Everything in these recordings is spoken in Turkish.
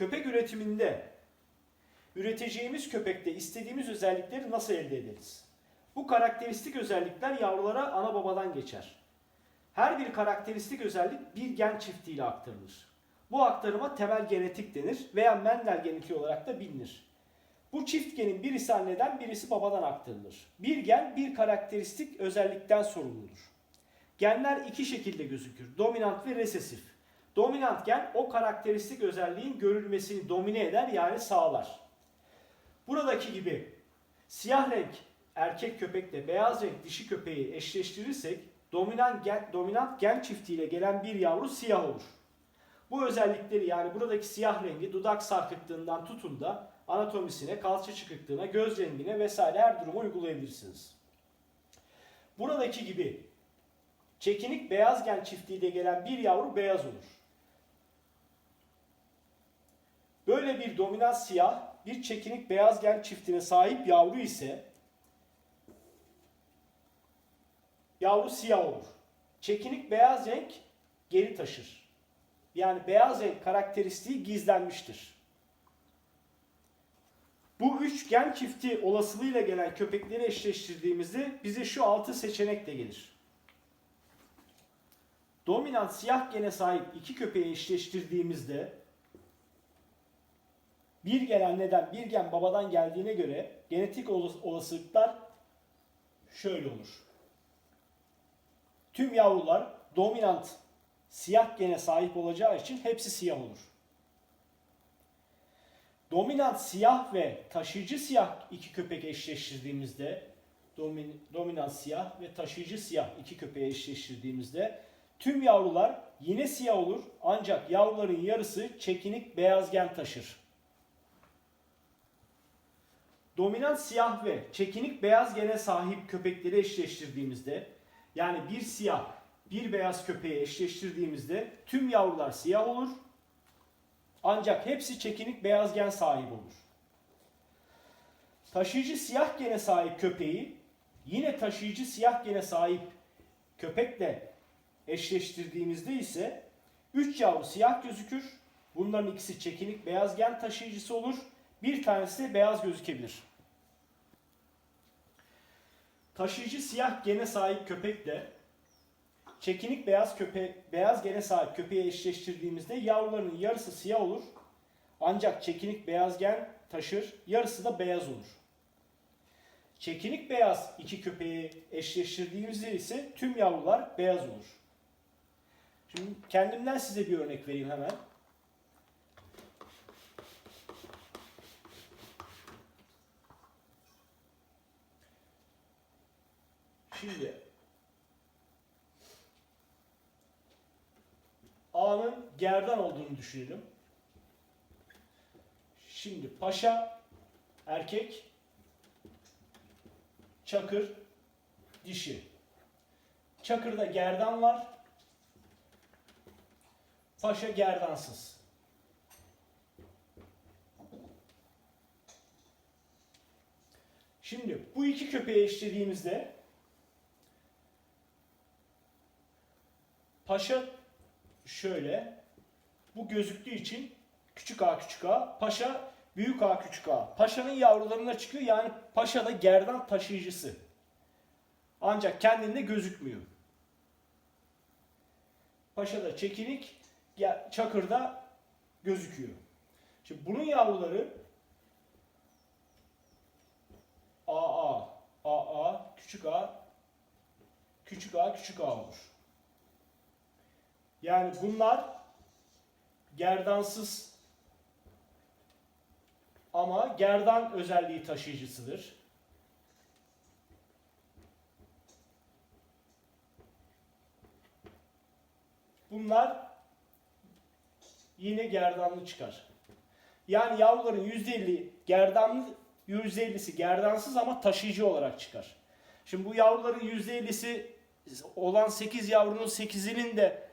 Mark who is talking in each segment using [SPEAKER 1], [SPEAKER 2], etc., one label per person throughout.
[SPEAKER 1] köpek üretiminde üreteceğimiz köpekte istediğimiz özellikleri nasıl elde ederiz? Bu karakteristik özellikler yavrulara ana babadan geçer. Her bir karakteristik özellik bir gen çiftiyle aktarılır. Bu aktarıma temel genetik denir veya Mendel genetiği olarak da bilinir. Bu çift genin birisi anneden birisi babadan aktarılır. Bir gen bir karakteristik özellikten sorumludur. Genler iki şekilde gözükür. Dominant ve resesif. Dominant gen o karakteristik özelliğin görülmesini domine eder yani sağlar. Buradaki gibi siyah renk erkek köpekle beyaz renk dişi köpeği eşleştirirsek dominant gen, dominant gen çiftiyle gelen bir yavru siyah olur. Bu özellikleri yani buradaki siyah rengi dudak sarkıklığından tutun da anatomisine, kalça çıkıklığına, göz rengine vesaire her duruma uygulayabilirsiniz. Buradaki gibi çekinik beyaz gen çiftiyle gelen bir yavru beyaz olur. Böyle bir dominant siyah bir çekinik beyaz gen çiftine sahip yavru ise yavru siyah olur. Çekinik beyaz renk geri taşır. Yani beyaz renk karakteristiği gizlenmiştir. Bu üç gen çifti olasılığıyla gelen köpekleri eşleştirdiğimizde bize şu altı seçenek de gelir. Dominant siyah gene sahip iki köpeği eşleştirdiğimizde bir gen anneden bir gen babadan geldiğine göre genetik olas- olasılıklar şöyle olur. Tüm yavrular dominant siyah gene sahip olacağı için hepsi siyah olur. Dominant siyah ve taşıyıcı siyah iki köpek eşleştirdiğimizde domin, dominant siyah ve taşıyıcı siyah iki köpeği eşleştirdiğimizde tüm yavrular yine siyah olur ancak yavruların yarısı çekinik beyaz gen taşır. Dominant siyah ve çekinik beyaz gene sahip köpekleri eşleştirdiğimizde yani bir siyah bir beyaz köpeği eşleştirdiğimizde tüm yavrular siyah olur. Ancak hepsi çekinik beyaz gen sahibi olur. Taşıyıcı siyah gene sahip köpeği yine taşıyıcı siyah gene sahip köpekle eşleştirdiğimizde ise 3 yavru siyah gözükür. Bunların ikisi çekinik beyaz gen taşıyıcısı olur. Bir tanesi de beyaz gözükebilir. Taşıyıcı siyah gene sahip köpekle çekinik beyaz köpe beyaz gene sahip köpeği eşleştirdiğimizde yavruların yarısı siyah olur. Ancak çekinik beyaz gen taşır, yarısı da beyaz olur. Çekinik beyaz iki köpeği eşleştirdiğimizde ise tüm yavrular beyaz olur. Şimdi kendimden size bir örnek vereyim hemen. Şimdi A'nın gerdan olduğunu düşünelim. Şimdi paşa erkek, çakır dişi. Çakırda gerdan var. Paşa gerdansız. Şimdi bu iki köpeği eşlediğimizde paşa şöyle bu gözüktüğü için küçük a küçük a paşa büyük a küçük a. Paşanın yavrularına çıkıyor yani paşa da gerdan taşıyıcısı. Ancak kendinde gözükmüyor. Paşa da çekinik ya- çakırda gözüküyor. Şimdi bunun yavruları a a a a küçük a küçük a küçük a olur yani bunlar gerdansız ama gerdan özelliği taşıyıcısıdır. Bunlar yine gerdanlı çıkar. Yani yavruların %50 gerdanlı, %50'si gerdansız ama taşıyıcı olarak çıkar. Şimdi bu yavruların %50'si olan 8 yavrunun 8'inin de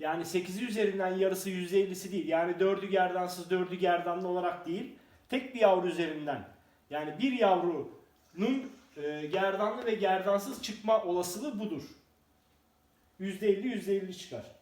[SPEAKER 1] yani 8'i üzerinden yarısı %50'si değil. Yani 4'ü gerdansız 4'ü gerdanlı olarak değil. Tek bir yavru üzerinden. Yani bir yavrunun e, gerdanlı ve gerdansız çıkma olasılığı budur. %50 %50 çıkar.